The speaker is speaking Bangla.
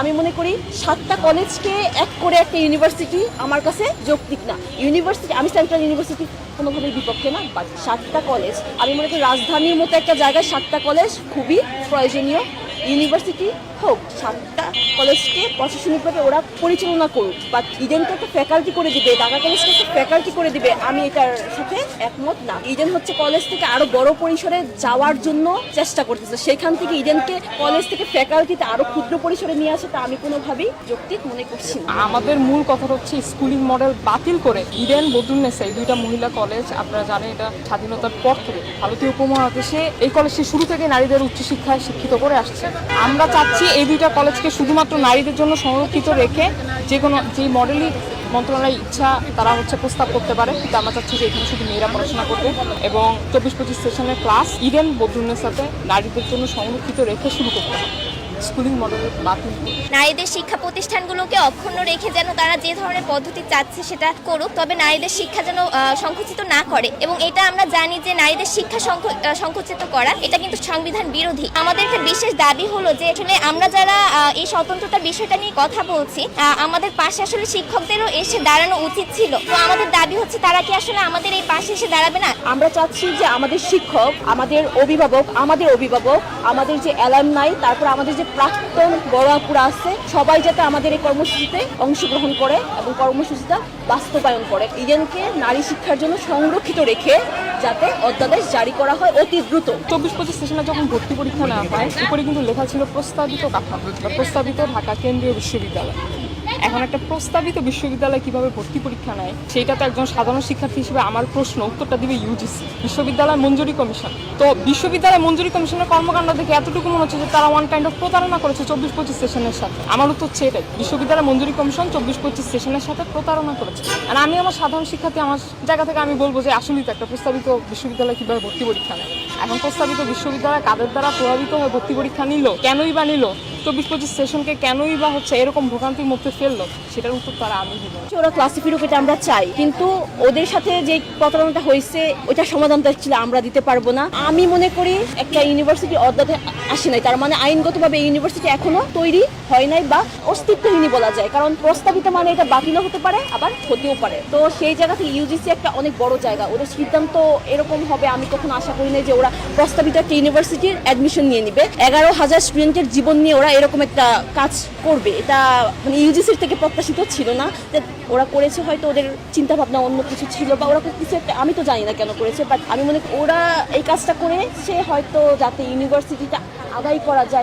আমি মনে করি সাতটা কলেজকে এক করে একটা ইউনিভার্সিটি আমার কাছে যৌক্তিক না। ইউনিভার্সিটি, আমি সেন্ট্রাল ইউনিভার্সিটি কোনোভাবেই বিপক্ষে না বাট সাতটা কলেজ, আমি মনে করি রাজধানীর মতো একটা জায়গায় সাতটা কলেজ খুবই প্রয়োজনীয়। ইউনিভার্সিটি হোক, সাতটা কলেজকে প্রশাসনিকভাবে ওরা পরিচালনা করুক বা ইডেনকে একটা ফ্যাকাল্টি করে দিবে, ঢাকা কলেজকে একটা ফ্যাকাল্টি করে দিবে, আমি এটার সাথে একমত না। ইডেন হচ্ছে কলেজ থেকে আরও বড় পরিসরে যাওয়ার জন্য চেষ্টা করতেছে। সেখান থেকে ইডেনকে কলেজ থেকে ফ্যাকাল্টিতে আরও ক্ষুদ্র পরিসরে নিয়ে আসে তা আমি কোনোভাবেই যৌক্তিক মনে করছি না। আমাদের মূল কথা হচ্ছে স্কুলিং মডেল বাতিল করে ইডেন বদুন্নেসা এই দুইটা মহিলা কলেজ, আপনারা জানেন এটা স্বাধীনতার পর থেকে ভারতীয় উপমহাদেশে এই কলেজটি শুরু থেকে নারীদের উচ্চশিক্ষায় শিক্ষিত করে আসছে। আমরা চাচ্ছি এই দুইটা কলেজকে শুধুমাত্র নারীদের জন্য সংরক্ষিত রেখে যে কোনো যে মডেলই মন্ত্রণালয়ের ইচ্ছা, তারা হচ্ছে প্রস্তাব করতে পারে। কিন্তু আমরা চাচ্ছি যে এখানে শুধু মেয়েরা পড়াশোনা করবে এবং চব্বিশ পঁচিশ সেশনের ক্লাস ইডেন বদরুনের সাথে নারীদের জন্য সংরক্ষিত রেখে শুরু করতে হবে। স্কুলিং বাতিল নারীদের শিক্ষা প্রতিষ্ঠানগুলোকে অক্ষুণ্ণ রেখে যেন তারা যে ধরনের পদ্ধতি চাচ্ছে সেটা করুক তবে নারীদের শিক্ষা যেন সংকুচিত না করে। এবং এটা আমরা জানি যে নারীদের শিক্ষা সংকুচিত করা এটা কিন্তু সংবিধান বিরোধী। আমাদের একটা বিশেষ দাবি হলো যে আসলে আমরা যারা এই স্বতন্ত্রতার বিষয়টা নিয়ে কথা বলছি আমাদের পাশে আসলে শিক্ষকদেরও এসে দাঁড়ানো উচিত ছিল। তো আমাদের দাবি হচ্ছে তারা কি আসলে আমাদের এই পাশে এসে দাঁড়াবে না? আমরা চাচ্ছি যে আমাদের শিক্ষক আমাদের অভিভাবক আমাদের অভিভাবক আমাদের যে অ্যালামনাই তারপর আমাদের যে প্রাক্তন বড় আপুরা আছে, সবাই যাতে আমাদের এই কর্মসূচিতে অংশগ্রহণ করে এবং কর্মসূচিটা বাস্তবায়ন করে। ইডেনকে নারী শিক্ষার জন্য সংরক্ষিত রেখে যাতে অধ্যাদেশ জারি করা হয় অতি দ্রুত। চব্বিশ পঁচিশ সেশনে যখন ভর্তি পরীক্ষা নেওয়া হয়, উপরে কিন্তু লেখা ছিল প্রস্তাবিত কাঠামো প্রস্তাবিত ঢাকা কেন্দ্রীয় বিশ্ববিদ্যালয়। এখন একটা প্রস্তাবিত বিশ্ববিদ্যালয় কীভাবে ভর্তি পরীক্ষা নেয় সেটা তো একজন সাধারণ শিক্ষার্থী হিসেবে আমার প্রশ্ন, উত্তরটা দিবে ইউজিসি বিশ্ববিদ্যালয় মঞ্জুরি কমিশন। তো বিশ্ববিদ্যালয় মঞ্জুরি কমিশনের কর্মকাণ্ড দেখে এতটুকু মনে হচ্ছে যে তারা ওয়ান কাইন্ড অফ প্রতারণা করেছে চব্বিশ পঁচিশ সেশনের সাথে। আমার উত্তর হচ্ছে এটাই, বিশ্ববিদ্যালয় মঞ্জুরি কমিশন চব্বিশ পঁচিশ সেশনের সাথে প্রতারণা করেছে। আর আমি আমার সাধারণ শিক্ষার্থী, আমার জায়গা থেকে আমি বলব যে আসলেই তো একটা প্রস্তাবিত বিশ্ববিদ্যালয় কীভাবে ভর্তি পরীক্ষা নেয়। এখন প্রস্তাবিত বিশ্ববিদ্যালয় কাদের দ্বারা প্রভাবিত হয়ে ভর্তি পরীক্ষা নিল, কেনই বা নিল? চব্বিশ পঁচিশ সেশনকে কেনই বা হচ্ছে এরকম ভোগান্তির মধ্যে ফেলল, সেটার উত্তর তারা আমি দিব ওরা ক্লাসে ফিরুক, এটা আমরা চাই। কিন্তু ওদের সাথে যে প্রতারণাটা হয়েছে ওইটা সমাধানটা ছিল আমরা দিতে পারব না। আমি মনে করি একটা ইউনিভার্সিটি অধ্যাতে আসে নাই। তার মানে আইনগতভাবে ইউনিভার্সিটি এখনও তৈরি হয় নাই বা অস্তিত্বহীনই বলা যায়। কারণ প্রস্তাবিত মানে এটা বাতিলও হতে পারে, আবার হতেও পারে। তো সেই জায়গা থেকে ইউজিসি একটা অনেক বড় জায়গা। ওদের সিদ্ধান্ত এরকম হবে, আমি কখনো আশা করি না যে ওরা প্রস্তাবিত একটা ইউনিভার্সিটির অ্যাডমিশন নিয়ে নিবে। এগারো হাজার স্টুডেন্টের জীবন নিয়ে ওরা এরকম একটা কাজ করবে। এটা মানে ইউজিসির থেকে প্রত্যাশিত ছিল না যে ওরা করেছে হয়তো ওদের চিন্তা ভাবনা অন্য কিছু ছিল বা ওরা কিছু একটা, আমি তো জানি না কেন করেছে বাট আমি মনে করি ওরা এই কাজটা করে সে হয়তো যাতে ইউনিভার্সিটিটা আদায় করা যায়